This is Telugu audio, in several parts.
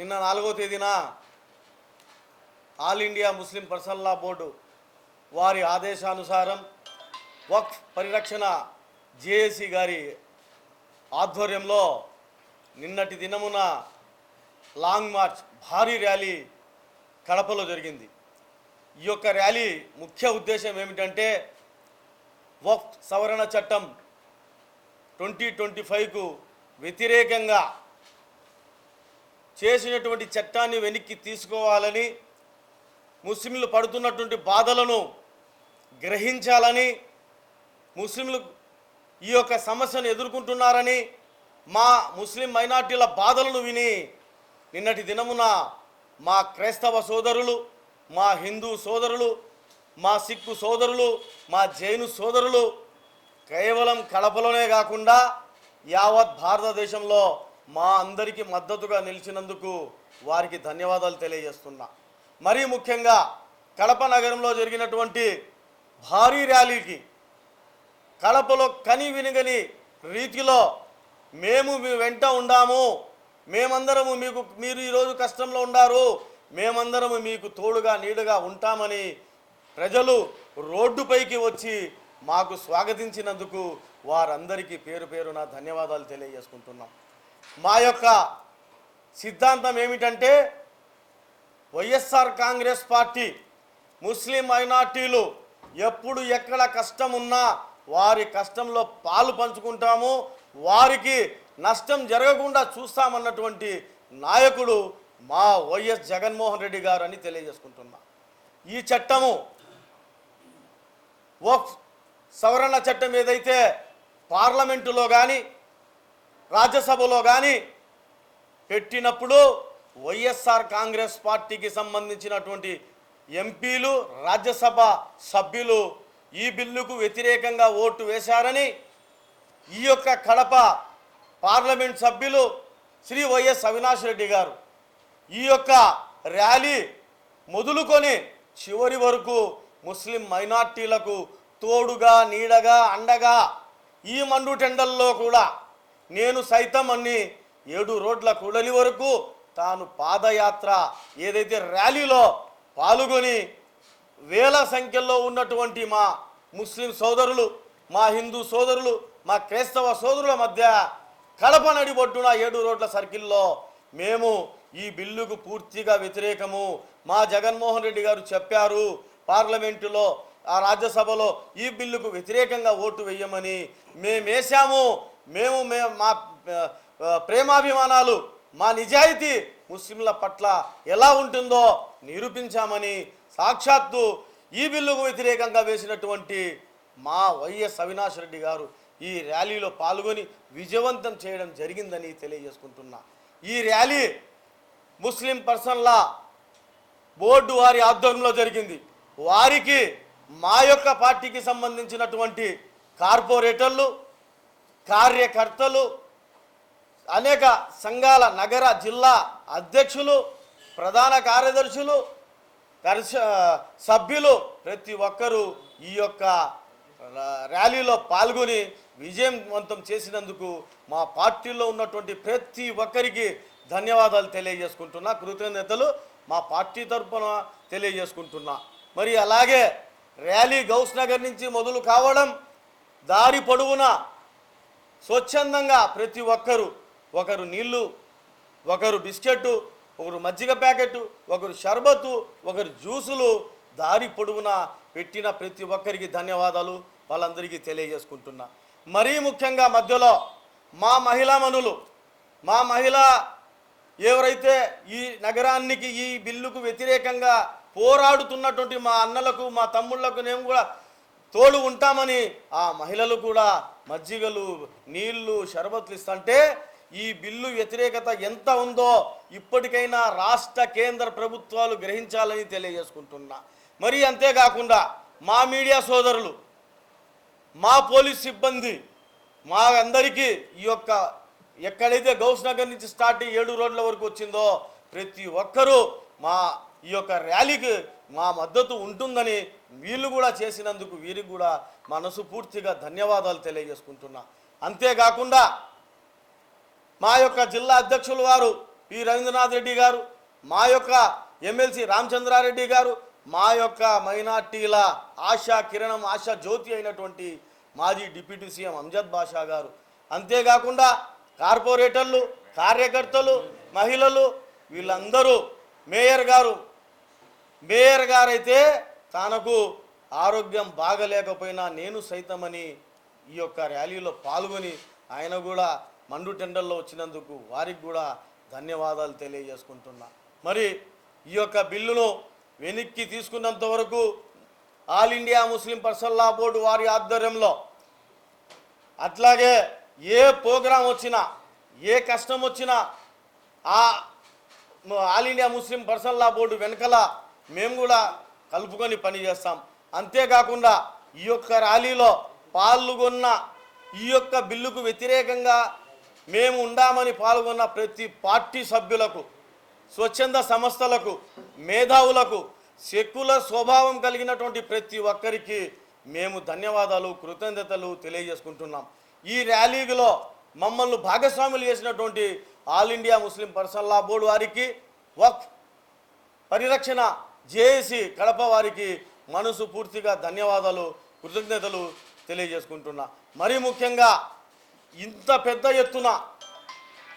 నిన్న నాలుగో తేదీన All India Muslim personal law board వారి ఆదేశానుసారం వక్ఫ్ పరిరక్షణ జేఏసీ గారి ఆధ్వర్యంలో నిన్నటి దినమున లాంగ్ మార్చ్ భారీ ర్యాలీ కడపలో జరిగింది. ఈ యొక్క ర్యాలీ ముఖ్య ఉద్దేశం ఏమిటంటే వక్ఫ్ సవరణ చట్టం ట్వంటీ ట్వంటీ ఫైవ్కు వ్యతిరేకంగా చేసినటువంటి చట్టాన్ని వెనక్కి తీసుకోవాలని ముస్లింలు పడుతున్నటువంటి బాధలను గ్రహించాలని ముస్లింలు ఈ యొక్క సమస్యను ఎదుర్కొంటున్నారని మా ముస్లిం మైనార్టీల బాధలను విని నిన్నటి దినమున మా క్రైస్తవ సోదరులు మా హిందూ సోదరులు మా సిక్కు సోదరులు మా జైను సోదరులు కేవలం కడపలోనే కాకుండా యావత్ భారతదేశంలో మా అందరికీ మద్దతుగా నిలిచినందుకు వారికి ధన్యవాదాలు తెలియజేస్తున్నా. మరీ ముఖ్యంగా కడప నగరంలో జరిగినటువంటి భారీ ర్యాలీకి కడపలో కని వినగని రీతిలో మేము మీ వెంట ఉండాము. మేమందరము మీకు మీరు ఈరోజు కష్టంలో ఉండారు. మేమందరము మీకు తోడుగా నీడుగా ఉంటామని ప్రజలు రోడ్డుపైకి వచ్చి మాకు స్వాగతించినందుకు వారందరికీ పేరు పేరున ధన్యవాదాలు తెలియజేసుకుంటున్నాం. మా యొక్క సిద్ధాంతం ఏమిటంటే వైఎస్ఆర్ కాంగ్రెస్ పార్టీ ముస్లిం మైనార్టీలు ఎప్పుడు ఎక్కడ కష్టం ఉన్నా వారి కష్టంలో పాలు పంచుకుంటాము వారికి నష్టం జరగకుండా చూస్తామన్నటువంటి నాయకుడు మా వైఎస్ జగన్మోహన్ రెడ్డి గారు అని తెలియజేసుకుంటున్నా. ఈ చట్టము ఓ సవరణ చట్టం ఏదైతే పార్లమెంటులో కానీ రాజ్యసభలో కానీ పెట్టినప్పుడు వైఎస్ఆర్ కాంగ్రెస్ పార్టీకి సంబంధించినటువంటి ఎంపీలు రాజ్యసభ సభ్యులు ఈ బిల్లుకు వ్యతిరేకంగా ఓటు వేశారని ఈ యొక్క కడప పార్లమెంట్ సభ్యులు శ్రీ వైఎస్ అవినాష్ రెడ్డి గారు ఈ యొక్క ర్యాలీ మొదలుకొని చివరి వరకు ముస్లిం మైనార్టీలకు తోడుగా నీడగా అండగా ఈ మండు టెండల్లో కూడా నేను సైతం అన్ని ఏడు రోడ్ల కూడలి వరకు తాను పాదయాత్ర ఏదైతే ర్యాలీలో పాల్గొని వేల సంఖ్యలో ఉన్నటువంటి మా ముస్లిం సోదరులు మా హిందూ సోదరులు మా క్రైస్తవ సోదరుల మధ్య కడప నడిబొడ్డున ఏడు రోడ్ల సర్కిల్లో మేము ఈ బిల్లుకు పూర్తిగా వ్యతిరేకము. మా జగన్మోహన్ రెడ్డి గారు చెప్పారు పార్లమెంటులో ఆ రాజ్యసభలో ఈ బిల్లుకు వ్యతిరేకంగా ఓటు వేయమని. మేమేశాము మేము మే మా ప్రేమాభిమానాలు మా నిజాయితీ ముస్లింల పట్ల ఎలా ఉంటుందో నిరూపించామని సాక్షాత్తు ఈ బిల్లుకు వ్యతిరేకంగా వేసినటువంటి మా వైఎస్ అవినాష్ రెడ్డి గారు ఈ ర్యాలీలో పాల్గొని విజయవంతం చేయడం జరిగిందని తెలియజేసుకుంటున్నా. ఈ ర్యాలీ ముస్లిం పర్సన్ల బోర్డు వారి ఆధ్వర్యంలో జరిగింది. వారికి మా యొక్క పార్టీకి సంబంధించినటువంటి కార్పొరేటర్లు కార్యకర్తలు అనేక సంఘాల నగర జిల్లా అధ్యక్షులు ప్రధాన కార్యదర్శులు దర్శ సభ్యులు ప్రతి ఒక్కరూ ఈ యొక్క ర్యాలీలో పాల్గొని విజయవంతం చేసినందుకు మా పార్టీలో ఉన్నటువంటి ప్రతి ఒక్కరికి ధన్యవాదాలు తెలియజేసుకుంటున్నా. కృతజ్ఞతలు మా పార్టీ తరఫున తెలియజేసుకుంటున్నా. మరి అలాగే ర్యాలీ గౌస్ నగర్ నుంచి మొదలు కావడం దారి పొడవునా స్వచ్ఛందంగా ప్రతి ఒక్కరు ఒకరు నీళ్ళు ఒకరు బిస్కెట్టు ఒకరు మజ్జిగ ప్యాకెట్ ఒకరు షర్బత్తు ఒకరు జ్యూసులు దారి పొడవునా పెట్టిన ప్రతి ఒక్కరికి ధన్యవాదాలు వాళ్ళందరికీ తెలియజేసుకుంటున్నా. మరీ ముఖ్యంగా మధ్యలో మా మహిళా మనులు మా మహిళ ఎవరైతే ఈ నగరానికి ఈ బిల్లుకు వ్యతిరేకంగా పోరాడుతున్నటువంటి మా అన్నలకు మా తమ్ముళ్ళకు మేము కూడా తోడు ఉంటామని ఆ మహిళలు కూడా మజ్జిగలు నీళ్ళు షరబత్లు ఇస్తుంటే ఈ బిల్లు వ్యతిరేకత ఎంత ఉందో ఇప్పటికైనా రాష్ట్ర కేంద్ర ప్రభుత్వాలు గ్రహించాలని తెలియజేసుకుంటున్నా. మరి అంతేకాకుండా మా మీడియా సోదరులు మా పోలీస్ సిబ్బంది మా అందరికీ ఈ యొక్క ఎక్కడైతే గౌస్ నగర్ నుంచి స్టార్ట్ ఏడు రోడ్ల వరకు వచ్చిందో ప్రతి ఒక్కరూ మా ఈ యొక్క ర్యాలీకి మా మద్దతు ఉంటుందని వీళ్ళు కూడా చేసినందుకు వీరికి కూడా మనసు పూర్తిగా ధన్యవాదాలు తెలియజేసుకుంటున్నా. అంతేకాకుండా మా యొక్క జిల్లా అధ్యక్షులు వారు పి. రవీంద్రనాథ్ రెడ్డి గారు మా యొక్క ఎమ్మెల్సీ రామచంద్రారెడ్డి గారు మా యొక్క మైనార్టీల ఆశా కిరణం ఆశా జ్యోతి అయినటువంటి మాజీ డిప్యూటీ సీఎం అంజద్ బాషా గారు. అంతేకాకుండా కార్పొరేటర్లు కార్యకర్తలు మహిళలు వీళ్ళందరూ మేయర్ గారు మేయర్ గారైతే తనకు ఆరోగ్యం బాగలేకపోయినా నేను సైతమని ఈ యొక్క ర్యాలీలో పాల్గొని ఆయన కూడా మండు టెండర్లో వచ్చినందుకు వారికి కూడా ధన్యవాదాలు తెలియజేసుకుంటున్నా. మరి ఈ యొక్క బిల్లును వెనక్కి తీసుకున్నంత వరకు All India Muslim personal law board వారి ఆధ్వర్యంలో అట్లాగే ఏ ప్రోగ్రాం వచ్చినా ఏ కష్టం వచ్చినా ఆ All India Muslim personal law board వెనకల మేము కూడా కలుపుకొని పనిచేస్తాం అంతేకాకుండా ఈ యొక్క ర్యాలీలో పాల్గొన్న ఈ యొక్క బిల్లుకు వ్యతిరేకంగా మేము ఉండామని పాల్గొన్న ప్రతి పార్టీ సభ్యులకు స్వచ్ఛంద సంస్థలకు మేధావులకు సెక్యులర్ స్వభావం కలిగినటువంటి ప్రతి ఒక్కరికి మేము ధన్యవాదాలు కృతజ్ఞతలు తెలియజేసుకుంటున్నాం. ఈ ర్యాలీలో మమ్మల్ని భాగస్వాములు చేసినటువంటి All India Muslim person law board వారికి వక్ పరిరక్షణ జేఏసి కడప వారికి మనసు పూర్తిగా ధన్యవాదాలు కృతజ్ఞతలు తెలియజేసుకుంటున్నా. మరీ ముఖ్యంగా ఇంత పెద్ద ఎత్తున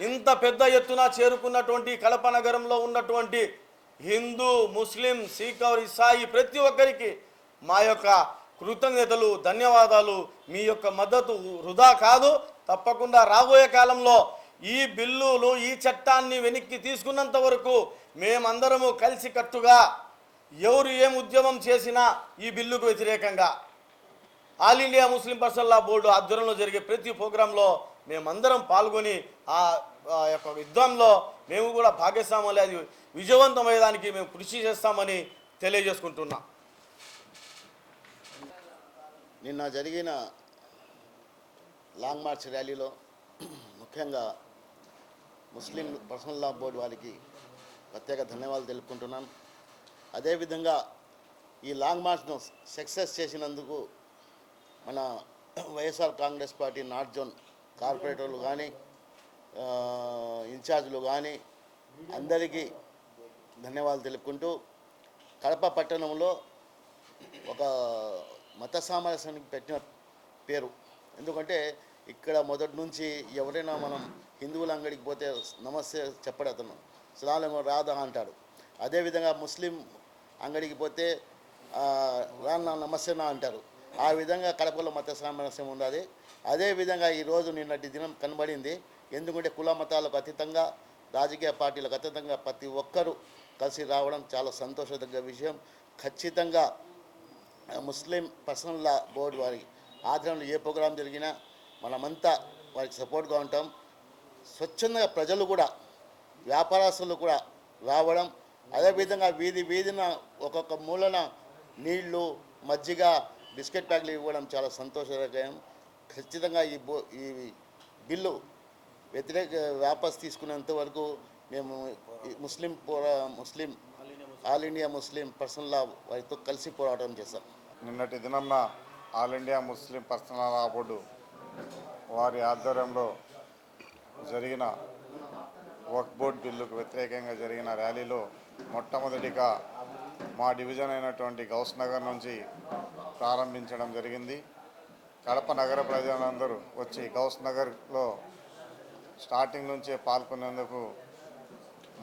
ఇంత పెద్ద ఎత్తున చేరుకున్నటువంటి కడప నగరంలో ఉన్నటువంటి హిందూ ముస్లిం సిఖ్ ఇసాయి ప్రతి ఒక్కరికి మా యొక్క కృతజ్ఞతలు ధన్యవాదాలు. మీ యొక్క మద్దతు వృధా కాదు తప్పకుండా రాబోయే కాలంలో ఈ బిల్లులు ఈ చట్టాన్ని వెనక్కి తీసుకున్నంత వరకు మేమందరము కలిసికట్టుగా ఎవరు ఏం ఉద్యమం చేసినా ఈ బిల్లుకు వ్యతిరేకంగా. All India Muslim personal law board ఆధ్వర్యంలో జరిగే ప్రతి ప్రోగ్రాంలో మేమందరం పాల్గొని ఆ ఆ యొక్క యుద్ధంలో మేము కూడా భాగస్వామ్యం అది విజయవంతమయ్యేదానికి మేము కృషి చేస్తామని తెలియజేసుకుంటున్నాం. నిన్న జరిగిన లాంగ్ మార్చ్ ర్యాలీలో ముఖ్యంగా ముస్లిం పర్సనల్ లా బోర్డు వారికి ప్రత్యేక ధన్యవాదాలు తెలుపుకుంటున్నాను. అదేవిధంగా ఈ లాంగ్ మార్చ్ను సక్సెస్ చేసినందుకు మన YSR Congress party North zone కార్పొరేటర్లు కానీ ఇన్ఛార్జ్లు కానీ అందరికీ ధన్యవాదాలు తెలుపుకుంటూ కడప పట్టణంలో ఒక మత సామరస్యానికి పెట్టిన పేరు. ఎందుకంటే ఇక్కడ మొదటి నుంచి ఎవరైనా మనం హిందువుల అంగడికి పోతే నమస్తే చెప్పడు అతను. సలాం రాదా అంటాడు. అదేవిధంగా ముస్లిం అంగడికి పోతే రాన్న రాన్నా నమస్తేనా అంటారు. ఆ విధంగా కడపలో మత సామరస్యం ఉన్నది అదేవిధంగా ఈరోజు నిన్నటి దినం కనబడింది. ఎందుకంటే కుల మతాలకు అతీతంగా రాజకీయ పార్టీలకు అతీతంగా ప్రతి ఒక్కరూ కలిసి రావడం చాలా సంతోషదగ్గ విషయం. ఖచ్చితంగా ముస్లిం పర్సనల్ లా బోర్డు వారి ఆధ్వర్యంలో ఏ ప్రోగ్రాం జరిగినా మనమంతా వారికి సపోర్ట్గా ఉంటాం. స్వచ్ఛందంగా ప్రజలు కూడా వ్యాపారస్తులు కూడా రావడం అదేవిధంగా వీధి వీధిన ఒక్కొక్క మూలన నీళ్ళు మజ్జిగ బిస్కెట్ ప్యాక్లు ఇవ్వడం చాలా సంతోషకరం. ఖచ్చితంగా ఈ బో ఈ బిల్లు వ్యతిరేక వాపస్ తీసుకునేంత వరకు మేము ఈ ముస్లిం పోరా Muslim All India Muslim personal law వారితో కలిసి పోరాటం చేస్తాం నిన్నటి దినంన All India Muslim personal law board వారి ఆధ్వర్యంలో జరిగిన వక్ బోర్డ్ బిల్లుకు వ్యతిరేకంగా జరిగిన ర్యాలీలో మొట్టమొదటిగా మా డివిజన్ అయినటువంటి గౌస్ నగర్ నుంచి ప్రారంభించడం జరిగింది. కడప నగర ప్రజలందరూ వచ్చి గౌస్ నగర్లో స్టార్టింగ్ నుంచే పాల్గొనేందుకు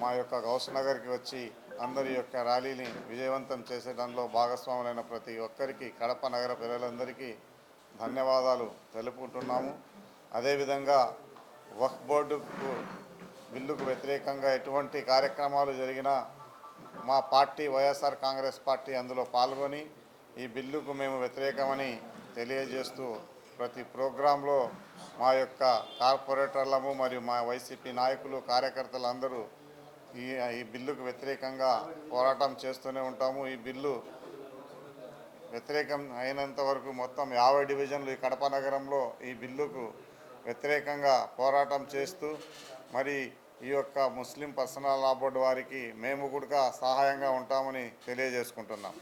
మా యొక్క గౌస్ నగర్కి వచ్చి అందరి యొక్క ర్యాలీని విజయవంతం చేసేటంలో భాగస్వాములైన ప్రతి ఒక్కరికి కడప నగర ప్రజలందరికీ ధన్యవాదాలు తెలుపుకుంటున్నాము. అదేవిధంగా వక్ బోర్డుకు బిల్లుకు వ్యతిరేకంగా ఎటువంటి కార్యక్రమాలు జరిగినా మా పార్టీ వైఎస్ఆర్ కాంగ్రెస్ పార్టీ అందులో పాల్గొని ఈ బిల్లుకు మేము వ్యతిరేకమని తెలియజేస్తూ ప్రతి ప్రోగ్రాంలో మా యొక్క కార్పొరేటర్లము మరియు మా వైసీపీ నాయకులు కార్యకర్తలు అందరూ ఈ ఈ బిల్లుకు వ్యతిరేకంగా పోరాటం చేస్తూనే ఉంటాము. ఈ బిల్లు వ్యతిరేకం అయినంత వరకు మొత్తం యాభై డివిజన్లు ఈ కడప నగరంలో ఈ బిల్లుకు వ్యతిరేకంగా పోరాటం చేస్తూ మరి ఈ యొక్క ముస్లిం పర్సనల్ లా బోర్డు వారికి మేము కూడా సహాయంగా ఉంటామని తెలియజేసుకుంటున్నాం.